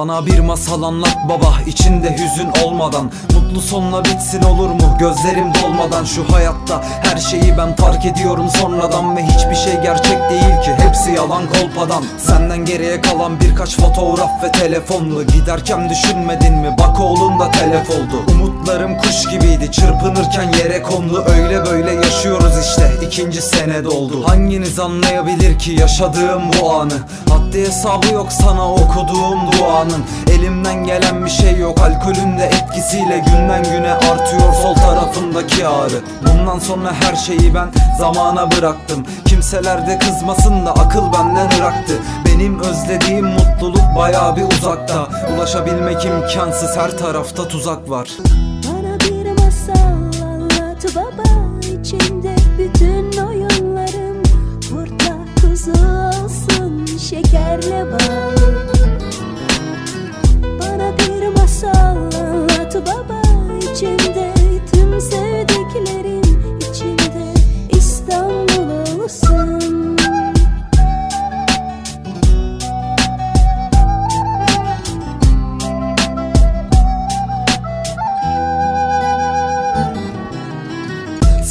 Bana bir masal anlat baba içinde hüzün olmadan. Mutlu sonla bitsin olur mu? Gözlerim dolmadan Şu hayatta. Her şeyi ben fark ediyorum sonradan Ve hiçbir şey gerçek değil ki. Hepsi yalan kolpadan. Senden geriye kalan birkaç fotoğraf ve telefonlu Giderken düşünmedin mi? Bak oğlun da telef oldu. Umutlarım kuş gibiydi. Çırpınırken yere kondu. Öyle böyle yaşıyoruz işte. İkinci sene doldu. Hanginiz anlayabilir ki yaşadığım bu anı? Haddi hesabı yok sana okuduğum duanın Elimden gelen bir şey yok. Alkolün de etkisiyle Günden güne artıyor sol tarafındaki ağrı. Bundan sonra her şeyi ben zamana bıraktım. Kimseler de kızmasın da akıl benden ıraktı. Benim özlediğim mutluluk baya bir uzakta. Ulaşabilmek imkansız her tarafta tuzak var. Bana bir masal anlat baba. İçinde bütün oyunlarım. Kurtla kuzu olsun şekerle bal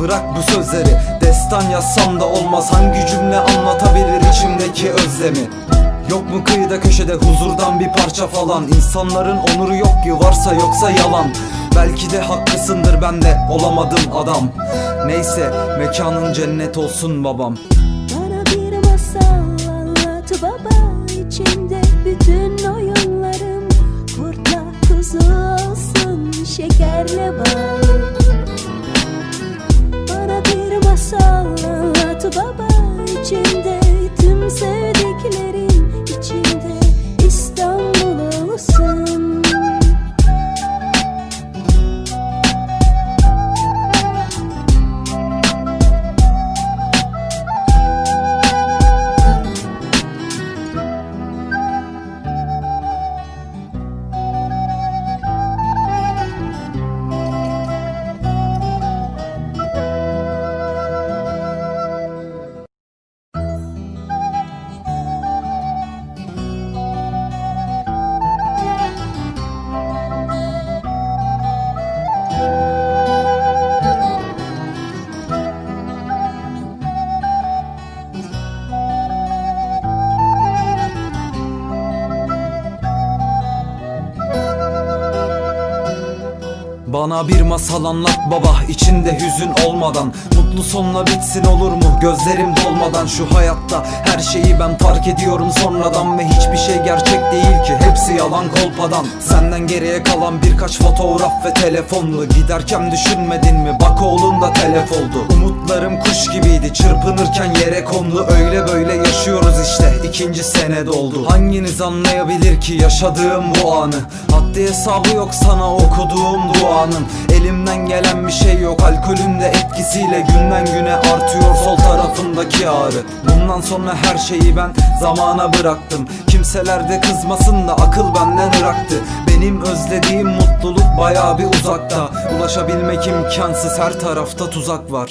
Bırak bu sözleri. Destan yazsam da olmaz. Hangi cümle anlatabilir içimdeki özlemi? Yok mu kıyıda köşede huzurdan bir parça falan? İnsanların onuru yok ki varsa yoksa yalan. Belki de haklısındır ben de olamadım adam. Neyse mekanın cennet olsun babam. Bana bir masal anlat baba. İçinde bütün oyunlarım. Kurtla kuzu olsun şekerle bal Bana bir masal anlat baba içinde hüzün olmadan. Mutlu sonla bitsin olur mu? Gözlerim dolmadan. Şu hayatta her şeyi ben fark ediyorum sonradan Ve hiçbir şey gerçek yalan kolpadan. Senden geriye kalan birkaç fotoğraf ve telefonlu. Giderken düşünmedin mi? Bak oğlun da telef oldu. Umutlarım kuş gibiydi. Çırpınırken yere kondu. Öyle böyle yaşıyoruz işte. İkinci sene doldu. Hanginiz anlayabilir ki yaşadığım bu anı? Haddi hesabı yok sana okuduğum duanın. Elimden gelen bir şey yok. Alkolün de etkisiyle Günden güne artıyor sol tarafındaki ağrı. Bundan sonra her şeyi ben zamana bıraktım. Kimseler de kızmasın da akıl benden ıraktı Benim özlediğim mutluluk baya bir uzakta. Ulaşabilmek imkansız her tarafta tuzak var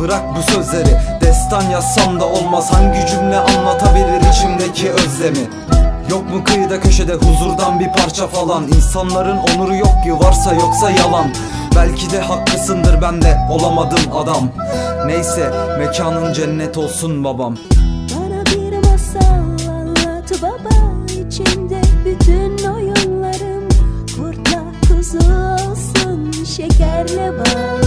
Bırak bu sözleri. Destan yazsam da olmaz. Hangi cümle anlatabilir içimdeki özlemi? Yok mu kıyıda köşede huzurdan bir parça falan? İnsanların onuru yok ki varsa yoksa yalan. Belki de haklısındır ben de olamadım adam. Neyse mekanın cennet olsun babam. Bana bir masal anlat baba. İçinde bütün oyunlarım. Kurtla kuzu olsun şekerle bal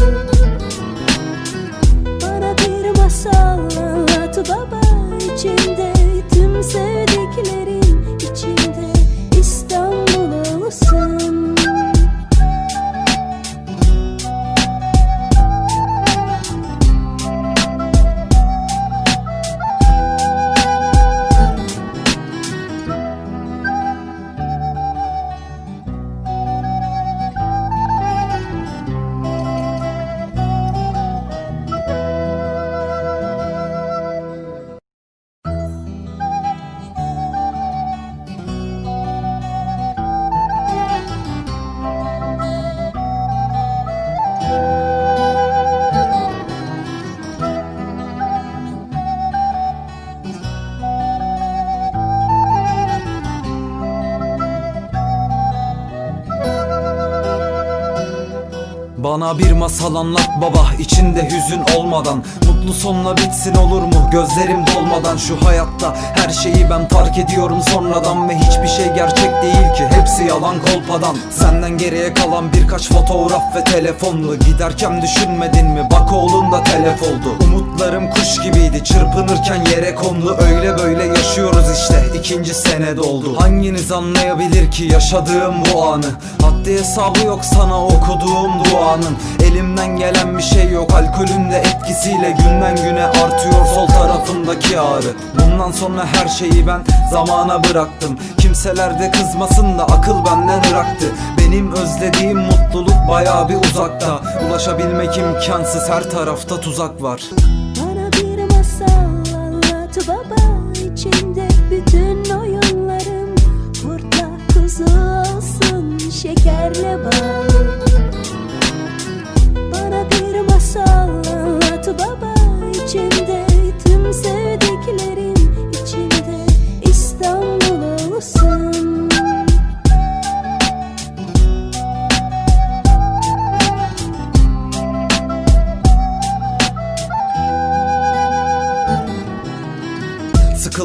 bir masal anlat baba Bana bir masal anlat baba içinde hüzün olmadan. Mutlu sonla bitsin olur mu? Gözlerim dolmadan Şu hayatta. Her şeyi ben fark ediyorum sonradan Ve hiçbir şey gerçek değil ki. Hepsi yalan kolpadan. Senden geriye kalan birkaç fotoğraf ve telefonlu. Giderken düşünmedin mi? Bak oğlun da telef oldu. Umutlarım kuş gibiydi. Çırpınırken yere kondu. Öyle böyle yaşıyoruz işte. İkinci sene doldu. Hanginiz anlayabilir ki yaşadığım bu anı? Haddi hesabı yok sana okuduğum duanın Elimden gelen bir şey yok. Alkolün de etkisiyle Günden güne artıyor sol tarafımdaki ağrı. Bundan sonra her şeyi ben zamana bıraktım. Kimseler de kızmasın da akıl benden ıraktı. Benim özlediğim mutluluk baya bir uzakta. Ulaşabilmek imkansız her tarafta tuzak var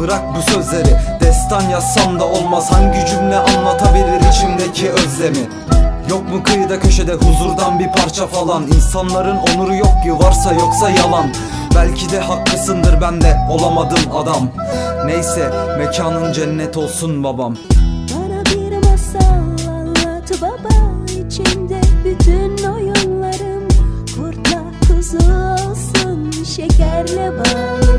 Bırak bu sözleri. Destan yazsam da olmaz. Hangi cümle anlatabilir içimdeki özlemi? Yok mu kıyıda köşede huzurdan bir parça falan? İnsanların onuru yok ki varsa yoksa yalan. Belki de haklısındır ben de olamadım adam. Neyse mekanın cennet olsun babam. Bana bir masal anlat baba. İçinde bütün oyunlarım. Kurtla kuzu olsun şekerle bal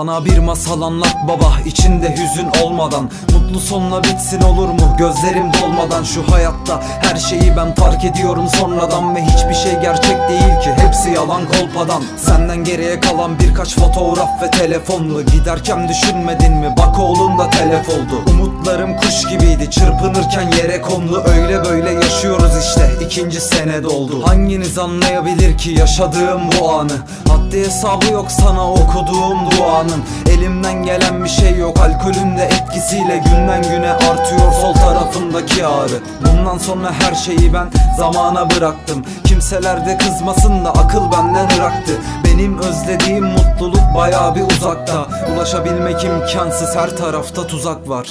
Bana bir masal anlat baba içinde hüzün olmadan. Mutlu sonla bitsin olur mu? Gözlerim dolmadan Şu hayatta. Her şeyi ben fark ediyorum sonradan Ve hiçbir şey gerçek değil ki. Hepsi yalan kolpadan. Senden geriye kalan birkaç fotoğraf ve telefonlu Giderken düşünmedin mi? Bak oğlun da telef oldu. Umutlarım kuş gibiydi. Çırpınırken yere kondu. Öyle böyle yaşıyoruz işte. İkinci sene doldu. Hanginiz anlayabilir ki yaşadığım bu anı? Haddi hesabı yok sana okuduğum duanın Elimden gelen bir şey yok. Alkolün de etkisiyle Günden güne artıyor sol tarafımdaki ağrı. Bundan sonra her şeyi ben zamana bıraktım. Kimseler de kızmasın da akıl benden ıraktı Benim özlediğim mutluluk baya bir uzakta. Ulaşabilmek imkansız her tarafta tuzak var